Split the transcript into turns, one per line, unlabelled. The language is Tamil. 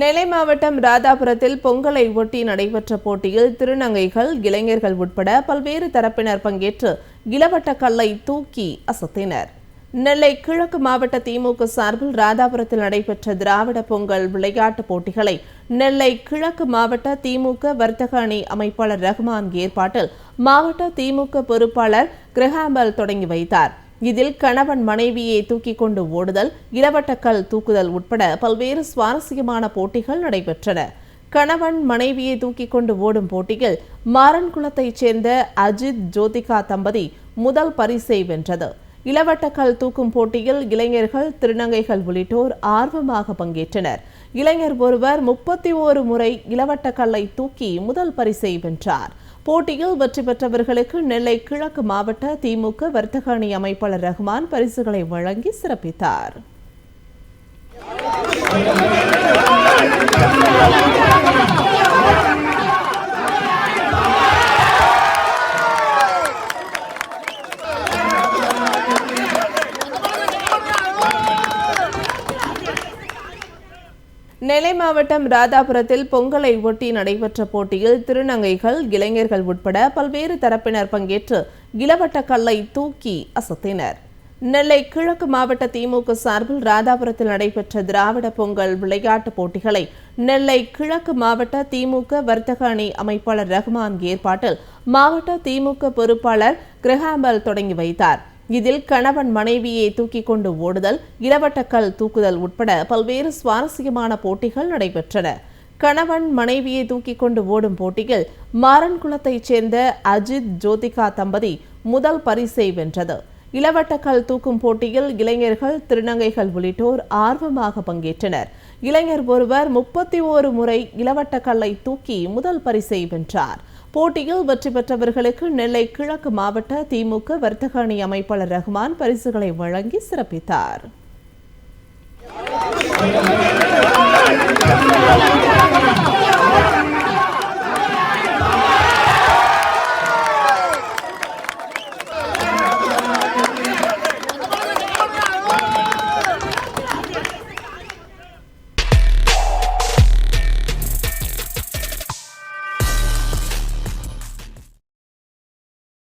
நெல்லை மாவட்டம் ராதாபுரத்தில் பொங்கலை ஒட்டி நடைபெற்ற போட்டியில் திருநங்கைகள் இளைஞர்கள் உட்பட பல்வேறு தரப்பினர் பங்கேற்று இளவட்ட கல்லை தூக்கி அசத்தினர். நெல்லை கிழக்கு மாவட்ட திமுக சார்பில் ராதாபுரத்தில் நடைபெற்ற திராவிட பொங்கல் விளையாட்டுப் போட்டிகளை நெல்லை கிழக்கு மாவட்ட திமுக வர்த்தக அணி அமைப்பாளர் ரஹ்மான் ஏற்பாட்டில் மாவட்ட திமுக பொறுப்பாளர் கிரஹாம்பல் தொடங்கி வைத்தார். இதில் கணவன் மனைவியை தூக்கிக் கொண்டு ஓடுதல் இளவட்டக்கல் தூக்குதல் உட்பட பல்வேறு சுவாரஸ்யமான போட்டிகள் நடைபெற்றன. கணவன் மனைவியை தூக்கிக் கொண்டு ஓடும் போட்டியில் மாறன்குளத்தைச் சேர்ந்த அஜித் ஜோதிகா தம்பதி முதல் பரிசை வென்றது. இளவட்டக்கல் தூக்கும் போட்டியில் இளைஞர்கள் திருநங்கைகள் உள்ளிட்டோர் ஆர்வமாக பங்கேற்றனர். இளைஞர் ஒருவர் முப்பத்தி ஓரு முறை இளவட்டக்கல்லை தூக்கி முதல் பரிசை வென்றார். போட்டியில் வெற்றி பெற்றவர்களுக்கு நெல்லை கிழக்கு மாவட்ட திமுக வர்த்தக அணி அமைப்பாளர் ரஹ்மான் பரிசுகளை வழங்கி சிறப்பித்தார். நெல்லை மாவட்டம் ராதாபுரத்தில் பொங்கலை ஒட்டி நடைபெற்ற போட்டியில் திருநங்கைகள் இளைஞர்கள் உட்பட பல்வேறு தரப்பினர் பங்கேற்று இளவட்ட கல்லை தூக்கி அசத்தினர். நெல்லை கிழக்கு மாவட்ட திமுக சார்பில் ராதாபுரத்தில் நடைபெற்ற திராவிட பொங்கல் விளையாட்டுப் போட்டிகளை நெல்லை கிழக்கு மாவட்ட திமுக வர்த்தக அணி அமைப்பாளர் ரஹ்மான் ஏற்பாட்டில் மாவட்ட திமுக பொறுப்பாளர் கிரஹாம்பல் தொடங்கி வைத்தார். இதில் கணவன் மனைவியை தூக்கிக் கொண்டு ஓடுதல் இளவட்டக்கல் தூக்குதல் உட்பட பல்வேறு சுவாரஸ்யமான போட்டிகள் நடைபெற்றன. கணவன் மனைவியை தூக்கி கொண்டு ஓடும் போட்டியில் மாறன்குளத்தைச் சேர்ந்த அஜித் ஜோதிகா தம்பதி முதல் பரிசை வென்றது. இளவட்டக்கல் தூக்கும் போட்டியில் இளைஞர்கள் திருநங்கைகள் உள்ளிட்டோர் ஆர்வமாக பங்கேற்றனர். இளைஞர் ஒருவர் முப்பத்தி ஓரு முறை இளவட்டக்கல்லை தூக்கி முதல் பரிசை வென்றார். போட்டியில் வெற்றி பெற்றவர்களுக்கு நெல்லை கிழக்கு மாவட்ட திமுக வர்த்தக அணி அமைப்பாளர் ரஹ்மான் பரிசுகளை வழங்கி சிறப்பித்தார்.